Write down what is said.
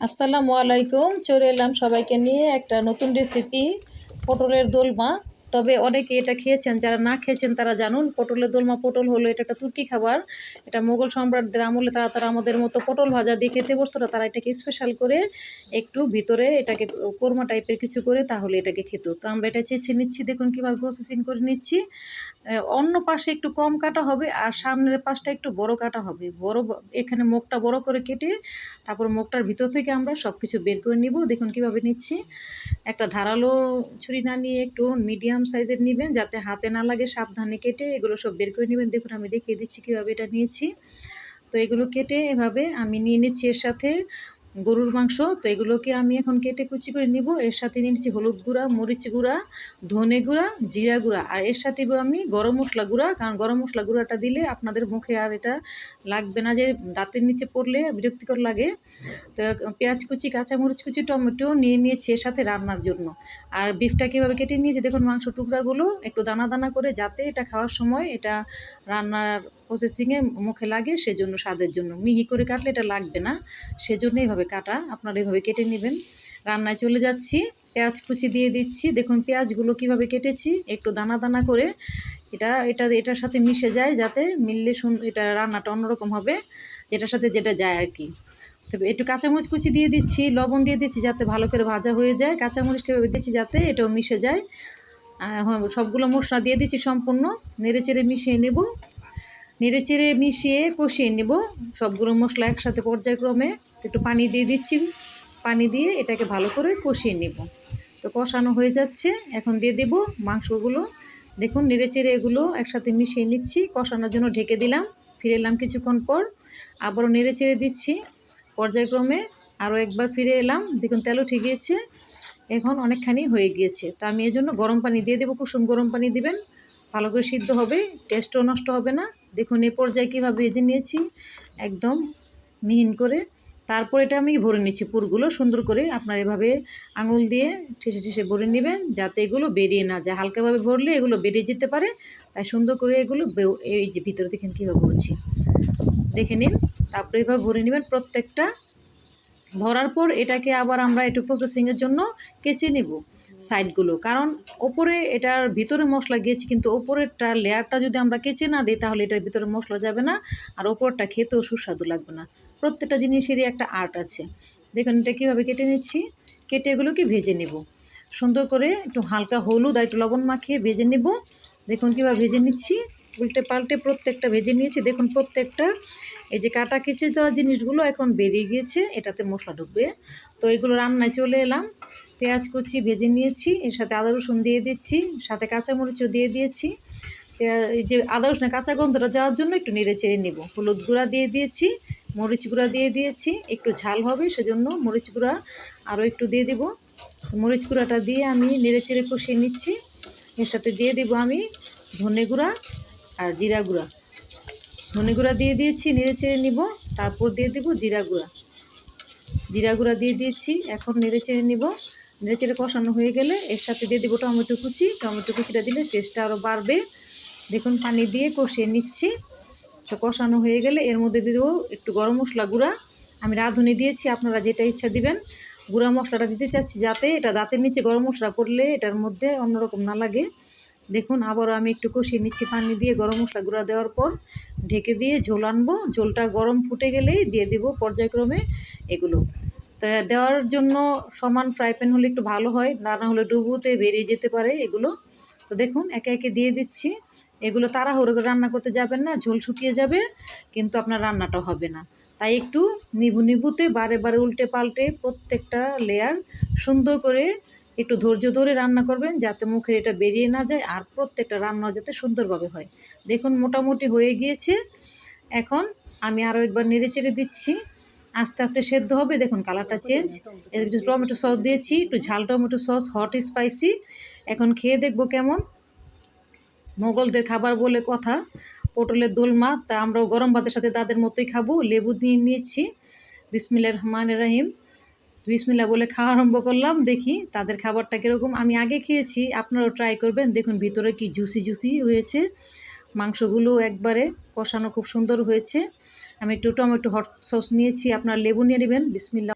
আসসালামু আলাইকুম। চলে এলাম সবাইকে নিয়ে একটা নতুন রেসিপি পটলের দোলমা। তবে অনেকে এটা খেয়েছেন, যারা না খেয়েছেন তারা জানুন, পটলের দোলমা, পটল হলো এটা একটা তুর্কি খাবার। এটা মোগল সম্রাটদের আমলে তারা তারা আমাদের মতো পটল ভাজা দিয়ে খেতে বসতো তারা এটাকে স্পেশাল করে একটু ভিতরে এটাকে কোরমা টাইপের কিছু করে তাহলে এটাকে খেত। তো আমরা এটা চেঁচে নিচ্ছি, দেখুন কীভাবে প্রসেসিং করে নিচ্ছি। অন্য পাশে একটু কম কাটা হবে আর সামনের পাশটা একটু বড় কাটা হবে। বড় এখানে মুখটা বড় করে কেটে তারপর মুখটার ভিতর থেকে আমরা সব কিছু বের করে নিব। দেখুন কীভাবে নিচ্ছি। একটা ধারালো ছুরি না নিয়ে একটু মিডিয়াম সাইজের নেবেন যাতে হাতে না লাগে, সাবধানে কেটে এগুলো সব বের করে নেবেন। দেখুন, আমি দেখিয়ে দিচ্ছি কীভাবে এটা নিয়েছি। তো এগুলো কেটে এভাবে আমি নিয়ে নিচ্ছি এর সাথে। গরুর মাংস, তো এগুলোকে আমি এখন কেটে কুচি করে নিব। এর সাথে নিচ্ছি হলুদ গুঁড়া, মরিচ গুঁড়া, ধনে গুঁড়া, জিরা গুঁড়া। আর এর সাথে আমি গরম মশলা গুঁড়া, কারণ গরম মশলা গুঁড়াটা দিলে আপনাদের মুখে আর এটা লাগবে না যে দাঁতের নিচে পড়লে বিরক্তিকর লাগে। তো পেঁয়াজ কুচি, কাঁচামরিচ কুচি, টমেটো নিয়ে নিয়েছি এর সাথে রান্নার জন্য। আর বিফটা কীভাবে কেটে নিয়েছি দেখুন মাংস টুকরাগুলো, একটু দানা দানা করে যাতে এটা খাওয়ার সময় এটা রান্নার প্রসেসিংয়ে মুখে লাগে, সেজন্য স্বাদের জন্য। মিহি করে কাটলে এটা লাগবে না, সেজন্য এইভাবে কাটা। আপনারা এইভাবে কেটে নেবেন। রান্নায় চলে যাচ্ছি। পেঁয়াজ কুচি দিয়ে দিচ্ছি। দেখুন পেঁয়াজগুলো কীভাবে কেটেছি। একটু দানা দানা করে এটা এটা, এটার সাথে মিশে যায় যাতে মিললে শুন এটা রান্নাটা অন্যরকম হবে, যেটার সাথে যেটা যায় আর কি। তবে একটু কাঁচামরিচ কুচি দিয়ে দিচ্ছি, লবণ দিয়ে দিচ্ছি যাতে ভালো করে ভাজা হয়ে যায়। কাঁচামরিচটা দিচ্ছি যাতে এটাও মিশে যায়। সবগুলো মশলা দিয়ে দিচ্ছি সম্পূর্ণ। নেড়ে চেড়ে মিশিয়ে নেব। নেড়ে চেড়ে মিশিয়ে কষিয়ে নেব। সবগুলো মশলা একসাথে পর্যায়ক্রমে একটু পানি দিয়ে দিচ্ছি। পানি দিয়ে এটাকে ভালো করে কষিয়ে নেব। তো কষানো হয়ে যাচ্ছে। এখন দিয়ে দেব মাংসগুলো। দেখুন নেড়ে চেড়ে এগুলো একসাথে মিশিয়ে নিচ্ছি। কষানোর জন্য ঢেকে দিলাম। ফিরে এলাম কিছুক্ষণ পর। আবারও নেড়ে চেড়ে দিচ্ছি। পর্যায়ক্রমে আরও একবার ফিরে এলাম। দেখুন, তেলও ঠিক গিয়েছে। এখন অনেকখানি হয়ে গিয়েছে। তো আমি এই জন্য গরম পানি দিয়ে দেবো। কুসুম গরম পানি দিবেন। ভালো করে সিদ্ধ হবে। টেস্টও নষ্ট হবে না। দেখুন, এ পর্যায়ে কীভাবে ভেজে নিয়েছি? একদম মিহিন করে। তারপর এটা আমি ভরে নিচ্ছি পুরগুলো সুন্দর করে। আপনার এভাবে আঙুল দিয়ে ঠেসে ঠেসে ভরে নেবেন যাতে এগুলো বেরিয়ে না যায়। হালকাভাবে ভরলে এগুলো বেরিয়ে যেতে পারে। তাই সুন্দর করে এগুলো এই যে ভিতরে দেখেন কীভাবে ভরছি। দেখে নিন। তারপরে এভাবে ভরে নেবেন প্রত্যেকটা। ভরার পর এটাকে আবার আমরা একটু প্রসেসিংয়ের জন্য কেচে নেব। সাইডগুলো। কারণ ওপরে এটার ভিতরে মশলা গিয়েছে কিন্তু ওপরেরটা লেয়ারটা যদি আমরা কেচে না দিই, তাহলে এটার ভিতরে মশলা যাবে না, আর ওপরটা খেতেও সুস্বাদু লাগবে না। প্রত্যেকটা জিনিসেরই একটা আর্ট আছে। দেখুন, এটা কীভাবে কেটে নিচ্ছি? কেটে এগুলোকে ভেজে নেব। সুন্দর করে একটু হালকা হলুদ আর একটু লবণ মাখিয়ে ভেজে নেব। দেখুন, কীভাবে ভেজে নিচ্ছি। উল্টে পাল্টে প্রত্যেকটা ভেজে নিয়েছি। দেখুন প্রত্যেকটা, এই যে কাটা কেচে দেওয়া জিনিসগুলো এখন বেরিয়ে গিয়েছে, এটাতে মশলা ঢুকবে। তো এগুলো রান্নায় চলে এলাম। পেঁয়াজ কুচি ভেজে নিয়েছি, এর সাথে আদা রসুন দিয়ে দিচ্ছি, সাথে কাঁচামরিচও দিয়ে দিয়েছি। এই যে আদা রসুনের কাঁচা গন্ধটা যাওয়ার জন্য একটু নেড়ে চেড়ে নেব। হলুদ গুঁড়া দিয়ে দিয়েছি, মরিচ গুঁড়া দিয়ে দিয়েছি, একটু ঝাল হবে সেজন্য মরিচ গুঁড়া আরও একটু দিয়ে দেব। তো মরিচ গুঁড়াটা দিয়ে আমি নেড়ে চেড়ে কষিয়ে নিচ্ছি। এর সাথে দিয়ে দেবো আমি ধনে গুঁড়া আর জিরা গুঁড়া। ধনে গুঁড়া দিয়ে দিয়েছি, নেড়ে চেড়ে নিব, তারপর দিয়ে দেবো জিরা গুঁড়া। জিরা গুঁড়া দিয়ে দিয়েছি, এখন নেড়ে চেড়ে নিব। নেড়ে চেড়ে কষানো হয়ে গেলে এর সাথে দিয়ে দেবো টমেটো কুচি। টমেটো কুচিটা দিলে টেস্টটা আরও বাড়বে। দেখুন, পানি দিয়ে কষিয়ে নিচ্ছি। তো কষানো হয়ে গেলে এর মধ্যে দিয়ে দেবো একটু গরম মশলা গুঁড়া। আমি রাঁধুনি দিয়েছি, আপনারা যেটা ইচ্ছা দিবেন। গুঁড়া মশলাটা দিতে চাচ্ছি যাতে এটা দাঁতের নিচে গরম মশলা পড়লে এটার মধ্যে অন্যরকম না লাগে। দেখুন, আবারও আমি একটু কষিয়ে নিচ্ছি পানি দিয়ে গরম মশলা গুঁড়া দেওয়ার পর ঢেকে দিয়ে ঝোল আনব। ঝোলটা গরম ফুটে গেলেই দিয়ে দিব পর্যায়ক্রমে এগুলো। তা দেওয়ার জন্য সমান ফ্রাই প্যান হলে একটু ভালো হয়, না না হলে ডুবুতে বেরিয়ে যেতে পারে এগুলো। তো দেখুন, একে একে দিয়ে দিচ্ছি। এগুলো তাড়াহুড়ো করে রান্না করতে যাবেন না, ঝোল শুকিয়ে যাবে, কিন্তু আপনার রান্নাটা হবে না। তাই একটু নিবু নিবুতে, বারে বারে উল্টে পাল্টে প্রত্যেকটা লেয়ার সুন্দর করে একটু ধৈর্য ধরে রান্না করবেন যাতে মুখের এটা বেরিয়ে না যায় আর প্রত্যেকটা রান্না যাতে সুন্দরভাবে হয়। দেখুন, মোটামুটি হয়ে গিয়েছে। এখন আমি আরও একবার নেড়ে চেড়ে দিচ্ছি। আস্তে আস্তে সেদ্ধ হবে। দেখুন, কালারটা চেঞ্জ। এর একটু টমেটো সস দিয়েছি, একটু ঝাল টমেটো সস, হট স্পাইসি। এখন খেয়ে দেখব কেমন। মোগলদের খাবার বলে কথা, পটলের দোলমা। তা আমরাও গরম ভাতের সাথে তাদের মতোই খাব। লেবু নিয়ে নিয়েছি। বিসমিল্লা রহমান রাহিম। বিসমিল্লা বলে খাওয়া আরম্ভ করলাম, দেখি তাদের খাবারটা কীরকম। আমি আগে খেয়েছি, আপনারাও ট্রাই করবেন। দেখুন ভিতরে কি জুসি জুসি হয়েছে। মাংসগুলো একবারে কষানো খুব সুন্দর হয়েছে। আমি একটু টমেটো হট সস নিয়েছি, আপনার লেবু নিয়ে নেবেন। বিসমিল্লা